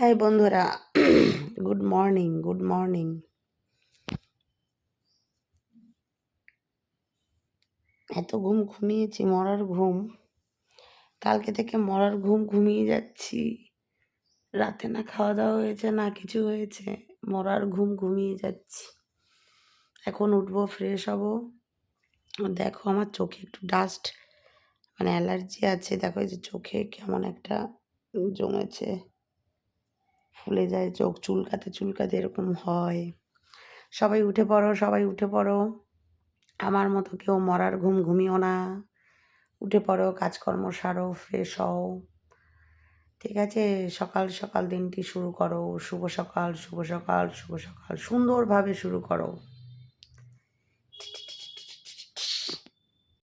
High বন্ধুরা, good morning good morning. এত ঘুম ঘুমিয়েছি, মরার ঘুম। কালকে থেকে মরার ঘুম ঘুমিয়ে যাচ্ছি। রাতে না খাওয়া দাওয়া হয়েছে, না কিছু হয়েছে, মরার ঘুম ঘুমিয়ে যাচ্ছি। এখন উঠবো ফ্রেশ হব। দেখো আমার চোখে একটু ডাস্ট মানে অ্যালার্জি আছে। দেখো এই যে চোখে কেমন একটা জমেছে। ফুলে যায়, চোখ চুলকাতে চুলকাতে এরকম হয়। সবাই উঠে পড়ো, সবাই উঠে পড়ো। আমার মতো কেউ মরার ঘুম ঘুমিও না। উঠে পড়ো, কাজকর্ম সারো ফ্রেশ হও। ঠিক আছে? সকাল সকাল দিনটি শুরু করো। শুভ সকাল শুভ সকাল শুভ সকাল। সুন্দরভাবে শুরু করো।